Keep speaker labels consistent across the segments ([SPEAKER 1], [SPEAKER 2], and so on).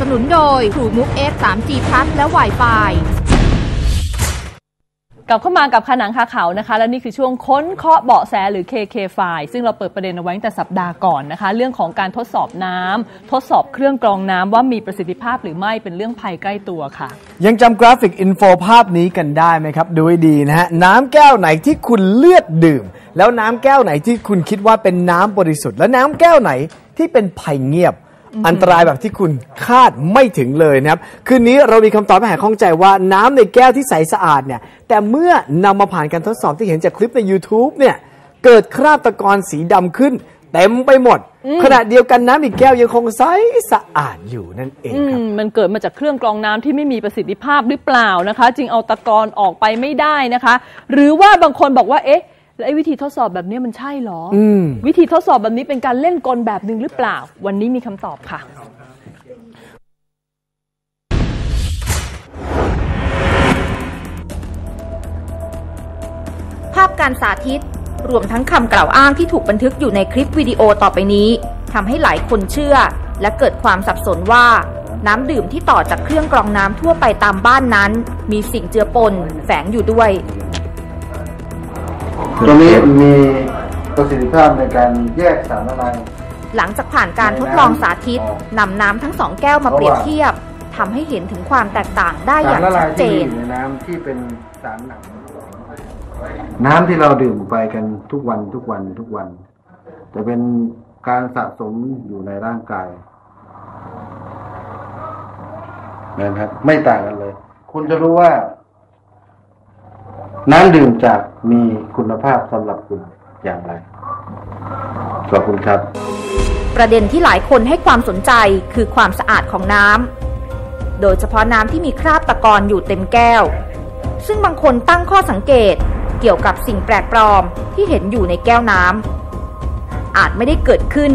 [SPEAKER 1] สนุนโดย TrueMove X 3G Plus และ Wi-Fi
[SPEAKER 2] กลับเข้ามากับขนังคาเขานะคะ และนี่คือช่วงค้นเคาะเบาะแสหรือ KK f i ซึ่งเราเปิดประเด็นเอาไว้ตั้งแต่สัปดาห์ก่อนนะคะ เรื่องของการทดสอบน้ำทดสอบเครื่องกรองน้ำว่ามีประสิทธิภาพหรือไม่เป็นเรื่องภัยใกล้ตัวค่ะ
[SPEAKER 3] ยังจำกราฟิกอินโฟภาพนี้กันได้ไหมครับ ดูให้ดีนะฮะ น้ำแก้วไหนที่คุณเลือกดื่ม แล้วน้ำแก้วไหนที่คุณคิดว่าเป็นน้ำบริสุทธิ์ และน้ำแก้วไหนที่เป็นภัยเงียบ อันตรายแบบที่คุณคาดไม่ถึงเลยนะครับ คืนนี้เรามีคำตอบให้หายข้องใจว่าน้ำในแก้วที่ใสสะอาดเนี่ย แต่เมื่อนำมาผ่านการทดสอบที่เห็นจากคลิปใน YouTube เนี่ย เกิดคราบตะกอนสีดำขึ้นเต็มไปหมด ขณะเดียวกันน้ำอีกแก้วยังคงใสสะอาดอยู่นั่นเอง
[SPEAKER 2] อื
[SPEAKER 3] ครับ
[SPEAKER 2] มมันเกิดมาจากเครื่องกรองน้ำที่ไม่มีประสิทธิภาพหรือเปล่านะคะ จึงเอาตะกอนออกไปไม่ได้นะคะ หรือว่าบางคนบอกว่าเอ๊ะ แล้วไอ้วิธีทดสอบแบบนี้มันใช่เหรออ
[SPEAKER 3] ม
[SPEAKER 2] วิธีทดสอบแบบนี้เป็นการเล่นกลแบบหนึ่งหรือเปล่า วันนี้มีคำตอบค่ะ
[SPEAKER 1] ภาพการสาธิต รวมทั้งคำกล่าวอ้างที่ถูกบันทึกอยู่ในคลิปวิดีโอต่อไปนี้ทำให้หลายคนเชื่อ และเกิดความสับสนว่า น้ำดื่มที่ต่อจากเครื่องกรองน้ำทั่วไปตามบ้านนั้น มีสิ่งเจือปนแฝงอยู่ด้วย
[SPEAKER 4] ตัวนี้มีประสิทธิภาพในการแยกสารละลาย
[SPEAKER 1] หลังจากผ่านการทดลองสาธิตนำน้ำทั้งสองแก้วมาเปรียบเทียบทำให้เห็นถึงความแตกต่างได้อ
[SPEAKER 4] สาร
[SPEAKER 1] ย่าง
[SPEAKER 4] ละลา
[SPEAKER 1] ชั
[SPEAKER 4] ย
[SPEAKER 1] ดเจ
[SPEAKER 4] ที่มี
[SPEAKER 1] น
[SPEAKER 4] อยู่ในน้ำที่เป็นสารหนักน้ำที่เราดื่มไปกันทุกวันทุกวันทุกวัน จะเป็นการสะสมอยู่ในร่างกายนะครับ ไม่ต่างกันเลย คุณจะรู้ว่า น้ำดื่มจากมีคุณภาพสำหรับคุณอย่างไร ขอบคุณครับ
[SPEAKER 1] ประเด็นที่หลายคนให้ความสนใจคือความสะอาดของน้ำ โดยเฉพาะน้ำที่มีคราบตะกอนอยู่เต็มแก้ว ซึ่งบางคนตั้งข้อสังเกตเกี่ยวกับสิ่งแปลกปลอมที่เห็นอยู่ในแก้วน้ำ อาจไม่ได้เกิดขึ้น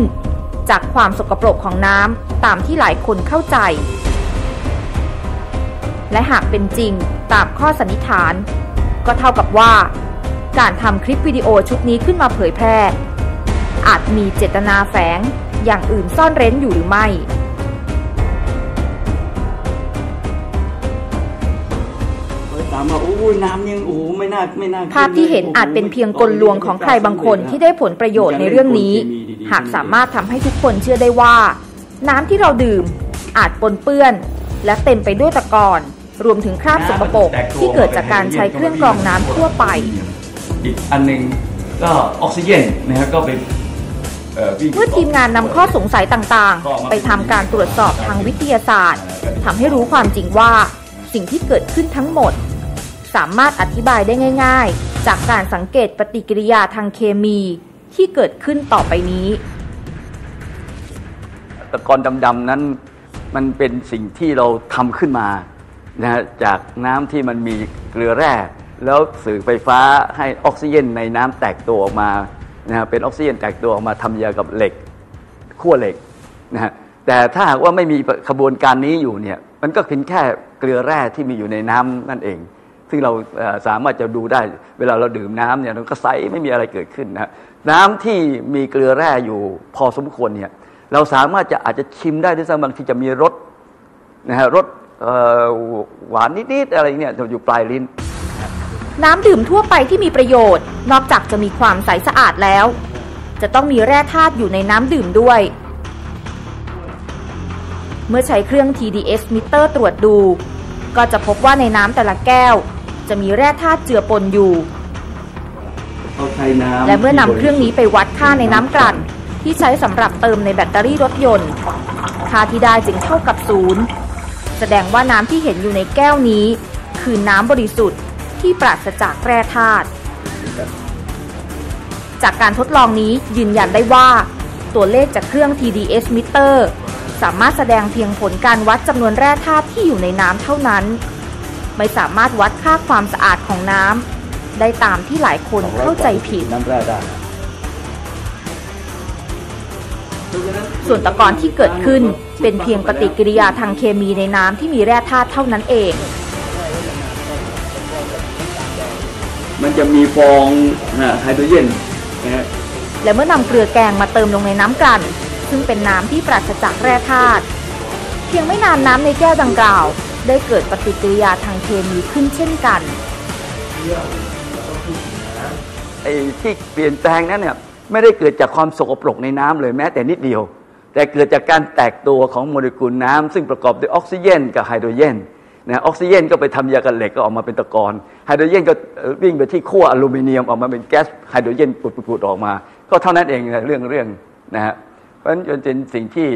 [SPEAKER 1] จากความสกปรกของน้ำตามที่หลายคนเข้าใจ และหากเป็นจริงตามข้อสันนิษฐาน ก็เท่ากับว่า การทำคลิปวิดีโอชุดนี้ขึ้นมาเผยแพร่ อาจมีเจตนาแฝงอย่างอื่นซ่อนเร้นอยู่หรือไม่
[SPEAKER 5] ถามว่าโอ้ยน้ำยังโอ้ไม่น่าไม่น่า
[SPEAKER 1] ภาพที่เห็นอาจเป็นเพียงกลลวงของใครบางคนที่ได้ผลประโยชน์ในเรื่องนี้ หากสามารถทำให้ทุกคนเชื่อได้ว่า น้ำที่เราดื่มอาจปนเปื้อน และเต็มไปด้วยตะกอน รวมถึงคราบสกปรกที่เกิดจากการใช้เครื่องกรองน้ำทั่วไป
[SPEAKER 5] อีกอันหนึงก็ออกซิเจนนะครับก็เป็นวิ่ง
[SPEAKER 1] เมื่อทีมงานนำข้อสงสัยต่างๆ ไปทำการตรวจสอบทางวิทยาศาสตร์ทำให้รู้ความจริงว่าสิ่งที่เกิดขึ้นทั้งหมด สามารถอธิบายได้ง่าย ๆ จากการสังเกตปฏิกิริยาทางเคมีที่เกิดขึ้นต่อไปนี้
[SPEAKER 5] ตะกอนดำๆนั้นมันเป็นสิ่งที่เราทำขึ้นมา นะจากน้ำที่มันมีเกลือแร่แล้วสื่อไฟฟ้าให้ออกซิเจนในน้ำแตกตัวออกมานะฮะเป็นออกซิเจนแตกตัวออกมาทำยากับเหล็กขั้วเหล็กนะฮะแต่ถ้าหากว่าไม่มีขบวนการนี้อยู่เนี่ยมันก็เป็นแค่เกลือแร่ที่มีอยู่ในน้ำนั่นเอง ซึ่งเราสามารถจะดูได้เวลาเราดื่มน้ำเนี่ยมันก็ใสไม่มีอะไรเกิดขึ้นนะน้ำที่มีเกลือแร่อยู่พอสมควรเนี่ยเราสามารถจะอาจจะชิมได้ด้วยซ้ำบางทีจะมีรสนะฮะรส หวานนิดๆอะไรเนี่ยจะอยู่ปลายลิ้น
[SPEAKER 1] น้ำดื่มทั่วไปที่มีประโยชน์ นอกจากจะมีความใสสะอาดแล้ว จะต้องมีแร่ธาตุอยู่ในน้ำดื่มด้วย เมื่อใช้เครื่อง TDS มิเตอร์ตรวจดู ก็จะพบว่าในน้ำแต่ละแก้ว จะมีแร่ธาตุเจือปนอยู่
[SPEAKER 5] เขาใช้น้ำ
[SPEAKER 1] และเมื่อนำเครื่องนี้ไปวัดค่าในน้ำกลั่นที่ใช้สำหรับเติมในแบตเตอรี่รถยนต์ ค่าที่ได้จึงเท่ากับศูนย์ แสดงว่าน้ำที่เห็นอยู่ในแก้วนี้ คือน้ำบริสุทธิ์ที่ปราศจากแร่ธาตุจากการทดลองนี้ยืนยันได้ว่า ตัวเลขจากเครื่อง TDS meter สามารถแสดงเพียงผลการวัดจำนวนแร่ธาตุที่อยู่ในน้ำเท่านั้น ไม่สามารถวัดค่าความสะอาดของน้ำได้ตามที่หลายคนเข้าใจผิด
[SPEAKER 5] น้ำแร่ได้
[SPEAKER 1] ส่วนตะกอนที่เกิดขึ้น เป็นเพียงปฏิกิริยาทางเคมีในน้ำที่มีแร่ธาตุเท่านั้นเอง
[SPEAKER 5] มันจะมีฟองฮะไฮโดรเจนนะฮะ
[SPEAKER 1] และเมื่อนำเกลือแกงมาเติมลงในน้ำกลั่น ซึ่งเป็นน้ำที่ปราศจากแร่ธาตุพียงไม่นานน้ำในแก้วดังกล่าว ได้เกิดปฏิกิริยาทางเคมีขึ้นเช่นกัน
[SPEAKER 5] ไอ้ที่เปลี่ยนแปลงนั้นเนี่ยไม่ได้เกิดจากความสกปรกในน้ำเลยแม้แต่นิดเดียว แต่เกิดจากการแตกตัวของโมเลกุลน้ำซึ่งประกอบด้วยออกซิเจนกับไฮโดรเจนนะออกซิเจนก็ไปทำยากันเหล็กก็ออกมาเป็นตะกอนไฮโดรเจนก็วิ่งไปที่ขั้วอลูมิเนียมออกมาเป็นแก๊สไฮโดรเจนปุดๆๆออกมา ก็เท่านั้นเองนะเรื่องเรื่องนะฮะเพราะฉะนั้นจนเป็นสิ่งที่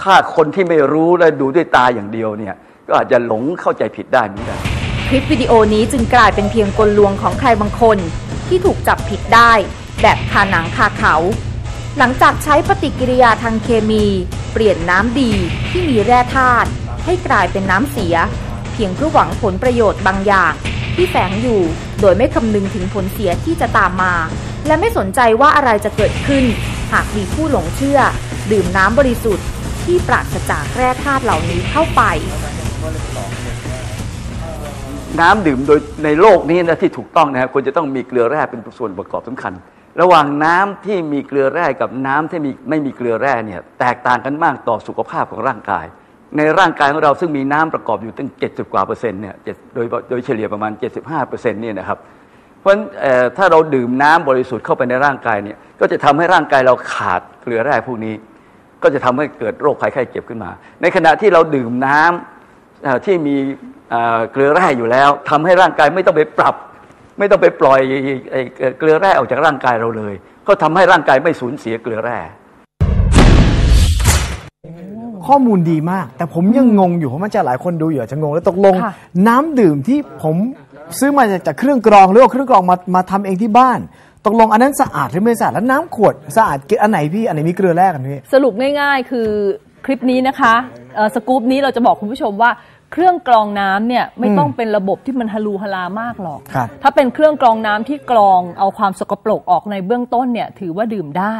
[SPEAKER 5] ถ้าคนที่ไม่รู้และดูด้วยตาอย่างเดียวเนี่ยก็อาจจะหลงเข้าใจผิดได้เหมือนกัน
[SPEAKER 1] คลิปวิดีโอนี้จึงกลายเป็นเพียงกลลวงของใครบางคน ที่ถูกจับผิดได้ แบบคาหนังคาเขา หลังจากใช้ปฏิกิริยาทางเคมี เปลี่ยนน้ำดีที่มีแร่ธาตุให้กลายเป็นน้ำเสีย เพียงเพื่อหวังผลประโยชน์บางอย่าง ที่แฝงอยู่โดยไม่คำนึงถึงผลเสียที่จะตามมา และไม่สนใจว่าอะไรจะเกิดขึ้น หากมีผู้หลงเชื่อ ดื่มน้ำบริสุทธิ์ ที่ปราศจากแร่ธาตุเหล่านี้เข้าไป
[SPEAKER 5] น้ำดื่มโดยในโลกนี้นะที่ถูกต้องนะครับควรจะต้องมีเกลือแร่เป็นส่วนประกอบสำคัญ ระหว่างน้ำที่มีเกลือแร่กับน้ำที่มีไม่มีเกลือแร่เนี่ยแตกต่างกันมากต่อสุขภาพของร่างกาย ในร่างกายของเราซึ่งมีน้ำประกอบอยู่ตั้ง 70 กว่าเปอร์เซ็นต์เนี่ยโดยโดยเฉลี่ยประมาณ 75เปอร์เซ็นต์เนี่ยนะครับเพราะฉะนั้นถ้าเราดื่มน้ำบริสุทธิ์เข้าไปในร่างกายเนี่ยก็จะทำให้ร่างกายเราขาดเกลือแร่พวกนี้ ก็จะทำให้เกิดโรคภัยไข้เจ็บขึ้นมา ในขณะที่เราดื่มน้ำเอ่อที่มีเอ่อเกลือแร่อยู่แล้วทำให้ร่างกายไม่ต้องไปปรับ ไม่ต้องไปปล่อยไอ้เกลือแร่ออกจากร่างกายเราเลย ก็ทำให้ร่างกายไม่สูญเสียเกลือแร่
[SPEAKER 3] ข้อมูลดีมาก แต่ผมยังงงอยู่เพราะมันจะหลายคนดูอยู่อาจจะงง แล้วตกลง
[SPEAKER 2] ค่ะ
[SPEAKER 3] น้ำดื่มที่ผมซื้อมาจากจากเครื่องกรองหรือว่าเครื่องกรองมามาทำเองที่บ้านตกลงอันนั้นสะอาดหรือไม่สะอาดแล้วน้ำขวดสะอาดอันไหนพี่อันไหนมีเกลือแร่กันพี่
[SPEAKER 2] สรุปง่าย ๆ คือคลิปนี้นะคะเอ่อสกู๊ปนี้เราจะบอกคุณผู้ชมว่า เครื่องกรองน้ำเนี่ยไม่ต้องเป็นระบบที่มันฮาลูฮาลามากหรอก
[SPEAKER 3] ครับ
[SPEAKER 2] ถ้าเป็นเครื่องกรองน้ำที่กรองเอาความสกปรกออกในเบื้องต้นเนี่ยถือว่าดื่มได้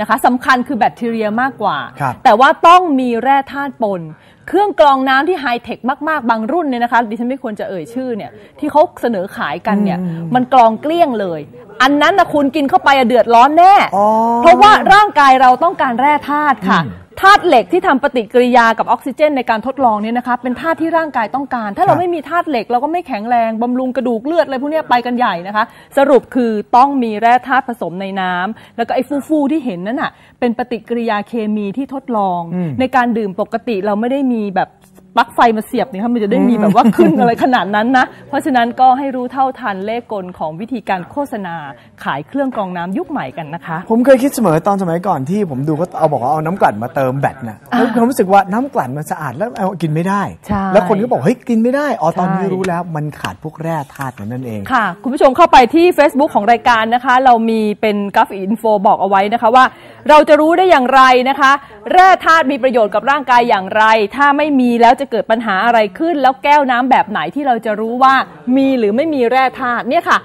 [SPEAKER 2] นะคะสำคัญคือแบคทีเรียมากกว่า
[SPEAKER 3] ครับ
[SPEAKER 2] แต่ว่าต้องมีแร่ธาตุปน เครื่องกรองน้ำที่ไฮเทคมาก ๆ บางรุ่นเนี่ยนะคะดิฉันไม่ควรจะเอ่ยชื่อเนี่ยที่เขาเสนอขายกันเนี่ยมันกรองเกลี้ยงเลย อันนั้นนะคุณกินเข้าไปอะเดือดร้อนแน่
[SPEAKER 3] อ๋อ
[SPEAKER 2] เพราะว่าร่างกายเราต้องการแร่ธาตุค่ะ ธาตุเหล็กที่ทำปฏิกิริยากับออกซิเจนในการทดลองเนี่ยนะคะเป็นธาตุที่ร่างกายต้องการ ถ้าเราไม่มีธาตุเหล็กเราก็ไม่แข็งแรงบำรุงกระดูกเลือดอะไรพวกเนี้ยไปกันใหญ่นะคะ สรุปคือต้องมีแร่ธาตุผสมในน้ำแล้วก็ไอ้ฟูๆที่เห็นนั่นน่ะเป็นปฏิกิริยาเคมีที่ทดลอง ในการดื่มปกติเราไม่ได้มีแบบ ปลั๊กไฟมาเสียบนี่ค่ะมันจะได้มีแบบว่าขึ้นอะไรขนาดนั้นนะ เพราะฉะนั้นก็ให้รู้เท่าทันเลขกลของวิธีการโฆษณาขายเครื่องกรองน้ำยุคใหม่กันนะคะ
[SPEAKER 3] ผมเคยคิดเสมอตอนสมัยก่อนที่ผมดูเขาเอาบอกว่าเอาน้ำกลั่นมาเติมแบตนะแล้วความรู้สึกว่าน้ำกลั่นมันสะอาดแล้วเอากินไม่ได้
[SPEAKER 2] ใช่
[SPEAKER 3] แล้วคนก็บอกเฮ้ยกินไม่ได้อ๋อตอนนี้
[SPEAKER 2] ใช่
[SPEAKER 3] รู้แล้วมันขาดพวกแร่ธาตุนั่นเอง
[SPEAKER 2] ค่ะ คุณผู้ชมเข้าไปที่ Facebook ของรายการนะคะ เรามีเป็นกราฟิกอินโฟบอกเอาไว้นะคะว่า เราจะรู้ได้อย่างไรนะคะ แร่ธาตุมีประโยชน์กับร่างกายอย่างไร ถ้าไม่มีแล้วจะเกิดปัญหาอะไรขึ้น แล้วแก้วน้ำแบบไหนที่เราจะรู้ว่ามีหรือไม่มีแร่ธาตุเนี่ยค่ะ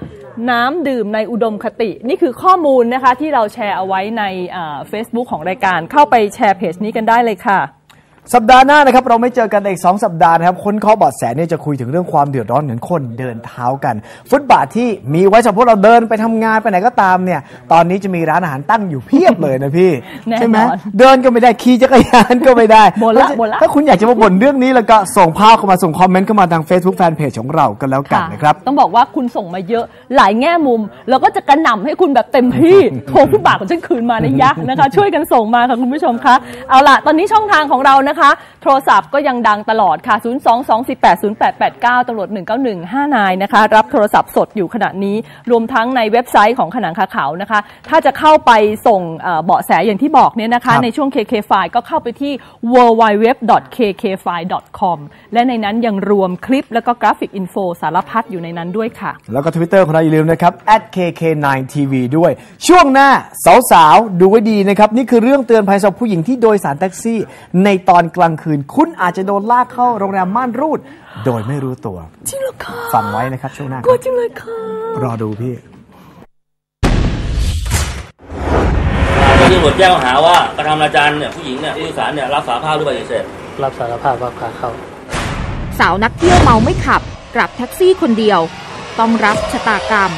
[SPEAKER 2] น้ำดื่มในอุดมคติ นี่คือข้อมูลนะคะที่เราแชร์เอาไว้ในเฟซบุ๊กของรายการเข้าไปแชร์เพจนี้กันได้เลยค่ะ
[SPEAKER 3] สัปดาห์หน้านะครับเราไม่เจอกันในอีก 2 สัปดาห์นะครับค้นข้อเบาะแสเนี่ยจะคุยถึงเรื่องความเดือดร้อนเหมือนคนเดินเท้ากัน ฟุตบาทที่มีไว้สำหรับพวกเราเดินไปทำงานไปไหนก็ตามเนี่ย ตอนนี้จะมีร้านอาหารตั้งอยู่เพียบเลยนะพี่
[SPEAKER 2] แน่นอน
[SPEAKER 3] ใช่ไหมเดินก็ไม่ได้ขี่จักรยานก็ไม่ได้
[SPEAKER 2] บ่นละบ่นละ
[SPEAKER 3] ถ้าคุณอยากจะมาบ่นเรื่องนี้แล้วก็ส่งภาพเข้ามาส่งคอมเมนต์เข้ามาทาง Facebook Fanpage ของเรากันแล้วกันนะครับ
[SPEAKER 2] ต้องบอกว่าคุณส่งมาเยอะหลายแง่มุม แล้วก็จะกระหน่ำให้คุณแบบเต็มที่โทรผู้บาทของฉันคืนมาในะยะนะคะ ช่วยกันส่งมาค่ะคุณผู้ชมคะเอาล่ะตอนนี้ช่องทางของเรานะคะโทรศัพท์ก็ยังดังตลอดค่ะ 0 2 2 4 8 0 8 8 9ตำรวจ191 5นายนะคะ รับโทรศัพท์สดอยู่ขณะนี้ รวมทั้งในเว็บไซต์ของขนังคาขาวนะคะ ถ้าจะเข้าไปส่งเอ่อเบาะแสอย่างที่บอกเนี่ยนะ
[SPEAKER 3] ครั
[SPEAKER 2] คะ
[SPEAKER 3] บ
[SPEAKER 2] ในช่วง KK File ก็เข้าไปที่ www.kkfile.com และในนั้นยังรวมคลิปแล้วก็กราฟิกอินโฟสารพัดอยู่ในนั้นด้วยค่ะ
[SPEAKER 3] แล้วก็ Twitter ของเราอย่าลืมนะครับ @kk9tv ด้วย ช่วงหน้าสาวๆดูไว้ดีนะครับ นี่คือเรื่องเตือนภัยสำหรับผู้หญิงที่โดยสารแท็กซี่ในตอนกลางคืน คุณอาจจะโดนลากเข้าโรงแรมม่านรูด โดยไม่รู้ตัว
[SPEAKER 2] จริงเหรอคะ
[SPEAKER 3] ฟังไว้นะครับช่วงหน้าค
[SPEAKER 2] กลัว
[SPEAKER 3] รับ
[SPEAKER 2] จริงเลยค่ะ
[SPEAKER 3] รอดูพี่
[SPEAKER 6] ที่ตำรวจแจ้งข้อหาว่ากระทำอนาจารเนี่ยผู้หญิงเนี่ยผู้โดยสารเนี่ยรับสารภาพหรือปฏิเสธ
[SPEAKER 7] รับสารภาพว่าพาเข้า
[SPEAKER 1] สาวนักเที่ยวเมาไม่ขับ กลับแท็กซี่คนเดียว ต้องรับชะตากรรม